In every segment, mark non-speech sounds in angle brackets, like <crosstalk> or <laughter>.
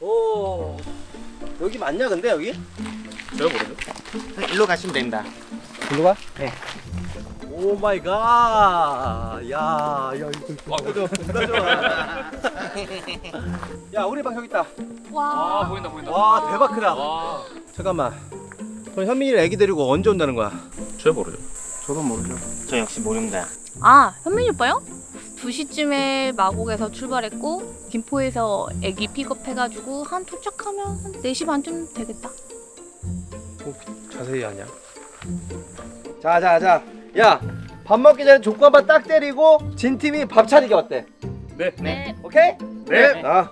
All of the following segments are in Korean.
오 여기 맞냐 근데 여기? 제가 모르죠. 일로 가시면 됩니다. 일로 가? 네. 오 마이 갓. 야, 야 이거. 존나 좋아. <laughs> 야, 우리 방 여기 있다. 아 보인다 보인다. 와, 대박 크다. 와. 잠깐만. 그럼 현민이를 애기 데리고 언제 온다는 거야? 제가 모르죠. 저도 모르죠. 저 역시 모릅니다. 아, 현민이 오빠요? 2시쯤에 마곡에서 출발했고 김포에서 애기 픽업해가지고 한 도착하면 한 4시 반쯤 되겠다. 자세히 하냐? 자, 자, 자. 야, 밥 먹기 전에 족구 한번 딱 때리고 진 팀이 밥 차리기 어때? 네. 네. 오케이? 네. 아.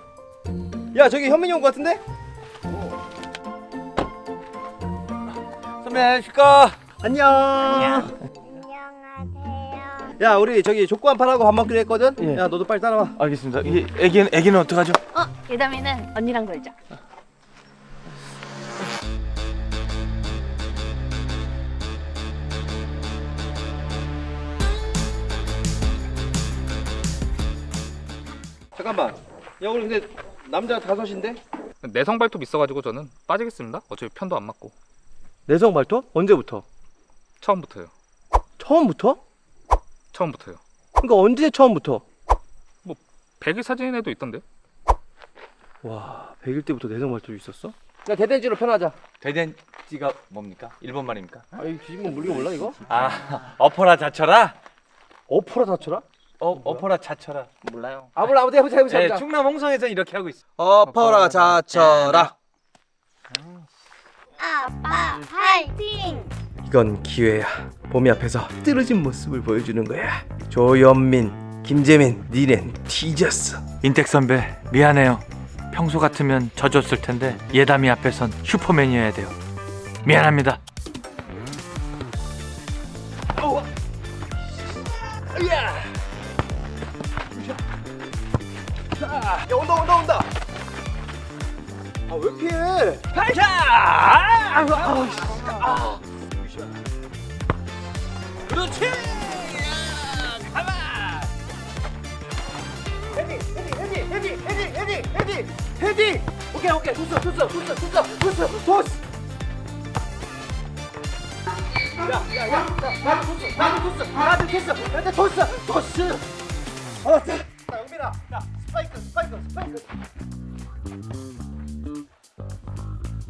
야, 저기 현민이 온 거 같은데? 선배 안녕하십니까? 안녕. 야, 우리 저기 족구 한 판 하고 밥 먹기로 했거든. 예. 야, 너도 빨리 따라와. 알겠습니다. 이 애기는 애기는 어떡하죠? 어, 예담이는 언니랑 놀자. 잠깐만. 야, 우리 근데 남자 다섯인데? 내성 발톱 있어가지고 저는 빠지겠습니다. 어차피 편도 안 맞고 내성 발톱? 언제부터? 처음부터요. 처음부터? 처음부터요. 그러니까 언제 처음부터? 백일 사진에도 있던데. 와, 100일 때부터 내성 발톱이 있었어? 야, 대댄지로 편하자. 대댄지가 뭡니까? 일본 말입니까? 아, 이 지금 우리가 몰라 이거? 아 어퍼라 자쳐라? 어퍼라 다쳐라? 어 어퍼라 자쳐라. 몰라요. 아, 몰라. 아무튼 해보자, 해보자, 네, 해보자. 충남 홍성에서 이렇게 하고 있어. 어퍼라 자쳐라. 아빠 파이팅! 이건 기회야. 봄이 앞에서 뜨러진 모습을 보여주는 거야. 조현민, 김재민, 니넨 뒤졌어. 인택 선배 미안해요. 평소 같으면 져줬을 텐데 예담이 앞에선 슈퍼맨이어야 돼요. 미안합니다. 야, 온다, 온다, 온다. 아, 왜 피해? 발차! 아, 아, 아. 그렇지. 가만. 헤디, 헤디, 헤디, 헤디, 헤디, 헤디, 헤디, 헤디. 오케이, 오케이, 됐어, 됐어, 됐어, 됐어, 됐어, 됐어. 야, 야, 야, 나도 됐어, 나도 됐어, 나도 됐어, 나도 됐어, 됐어. 어, 됐다. 자, 영민아, 야, 스파이크, 스파이크, 스파이크.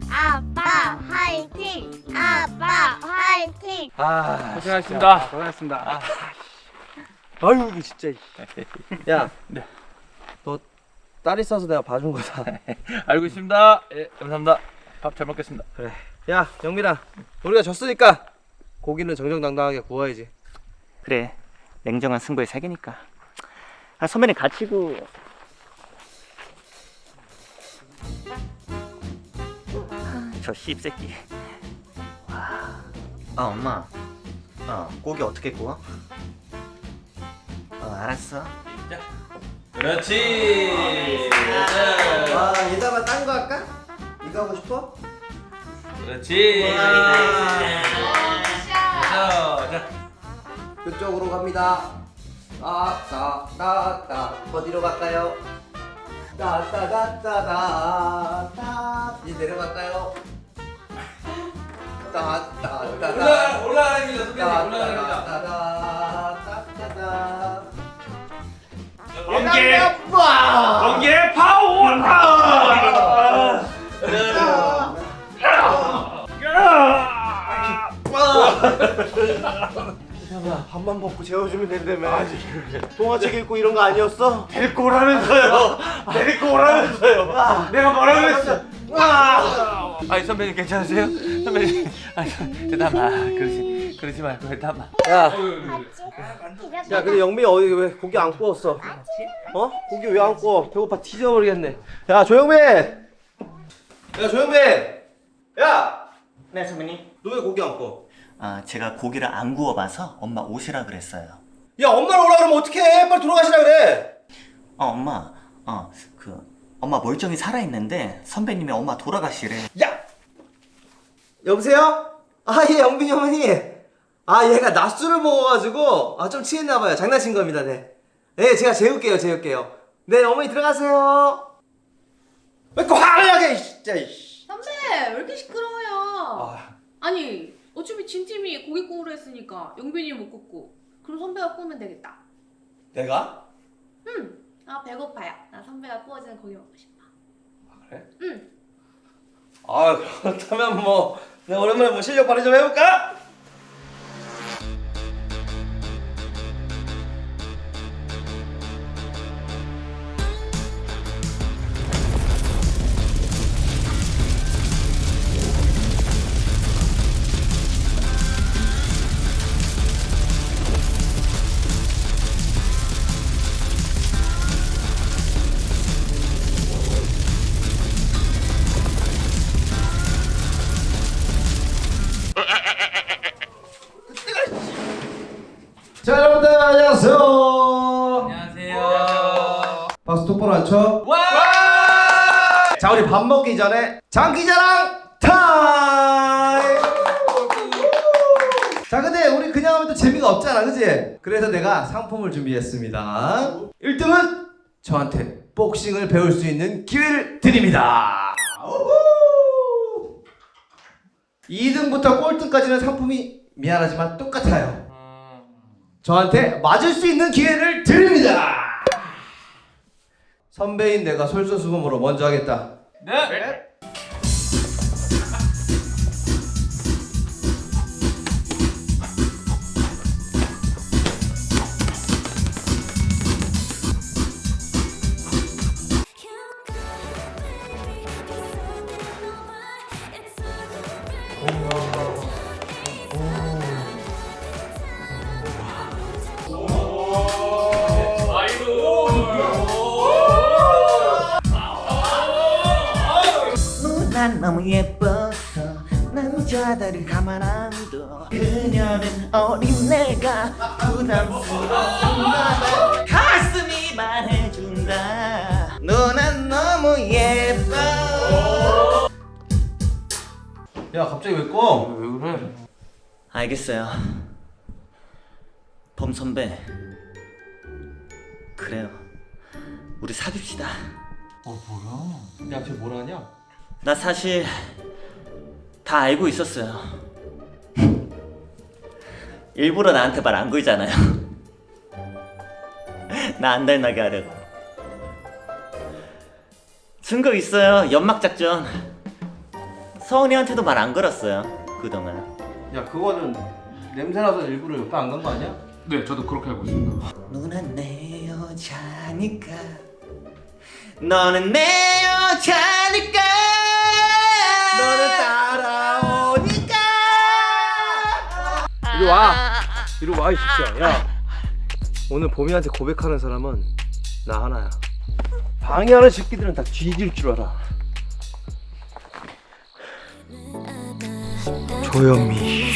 아빠 파이팅! 파이팅! 아, 고생하셨습니다. 고생하셨습니다. 아유, 이거 진짜. <laughs> 야, 네. 너 딸 있어서 내가 봐준 거다. <laughs> 알고 있습니다. 예, 감사합니다. 밥 잘 먹겠습니다. 그래. 야, 영민아, 우리가 졌으니까 고기는 정정당당하게 구워야지. 그래. 냉정한 승부의 세계니까. 아 선배님 갇히고. 아, 저 씹새끼. 와. 아 엄마. 어 고기 어떻게 구워? 어 알았어. 그렇지. 아, 얘다가 딴 거 할까? 이거 하고 싶어? 그렇지. 자, 자. 그쪽으로 갑니다. 따, 따, 따, 따. 어디로 갈까요? 따, 따, 따, 따, 따, 따. 이제 내려갈까요? 따, 따, 따, 따. 올라 올라가랍니다. 선배님 따, 올라가랍니다. 따, 따, 따, 따, 따. 번개 번개 파워. 야, 밥만 먹고 재워주면 된다며. 동화책 읽고 이런 거 아니었어? 데리고 오라면서요. 데리고 오라면서요. 내가 뭐라 그랬어? 아니 선배님 괜찮으세요? 선배님, 아니 대담아, 그러지 그러지 말고 대담아. 야, 야, 근데 영민이 어디 왜 고기 안 구웠어? 어? 고기 왜 안 구워? 배고파 뒤져버리겠네. 야, 조영민! 야, 조영민! 야! 네 선배님. 너 왜 고기 안 구워? 아 제가 고기를 안 구워봐서 엄마 오시라 그랬어요. 야, 엄마를 오라 그러면 어떡해! 빨리 돌아가시라 그래! 어 엄마. 어그 엄마 멀쩡히 살아 있는데 선배님이 엄마 돌아가시래. 야! 여보세요? 아, 예, 영빈이 어머니. 아, 얘가 낮술을 먹어가지고, 아, 좀 취했나봐요. 장난친 겁니다, 네. 네, 제가 재울게요, 재울게요. 네 어머니 들어가세요 왜 이렇게 화를 나게 진짜 이씨. 선배 왜 이렇게 시끄러워요? 아, 아니 어차피 진 팀이 고기 구우로 했으니까 영빈이 못 굽고 그럼 선배가 구우면 되겠다. 내가? 응. 아 배고파요. 나 선배가 구워주는 고기 먹고 싶어. 그래? 응. 아 그렇다면 뭐 내가 오랜만에 뭐 실력 발휘 좀 해볼까? 박수 똑바로 안 쳐? 와! 자 우리 밥 먹기 전에 장기자랑 타임! 자 근데 우리 그냥 하면 또 재미가 없잖아 그지? 그래서 내가 상품을 준비했습니다 1등은 저한테 복싱을 배울 수 있는 기회를 드립니다 2등부터 꼴등까지는 상품이 미안하지만 똑같아요 저한테 맞을 수 있는 기회를 드립니다 선배인 내가 솔선수범으로 먼저 하겠다. 네. 난 너무 예뻐서 남자들을 가만 안둬 그녀는 어린 내가 부담스러운가 가슴이 말해준다 너는 너무 예뻐 야 갑자기 왜 꺼? 왜 그래? 알겠어요 범 선배 그래요 우리 사귀읍시다 어 뭐야? 야쟤 뭐라냐? 나 사실 다 알고 있었어요. <laughs> 일부러 나한테 말 안 걸잖아요. <laughs> 나 안 닮나게 하려고. 증거 있어요. 연막 작전. 서은이한테도 말 안 걸었어요. 그동안. 야 그거는 냄새나서 일부러 옆에 안 간 거 아니야? 네 저도 그렇게 알고 있습니다 너는 내 여자니까. 너는 내 와. 이리 와 이 새끼야. 야 오늘 봄이한테 고백하는 사람은 나 하나야. 방해하는 새끼들은 다 뒤질 줄 알아. 조영미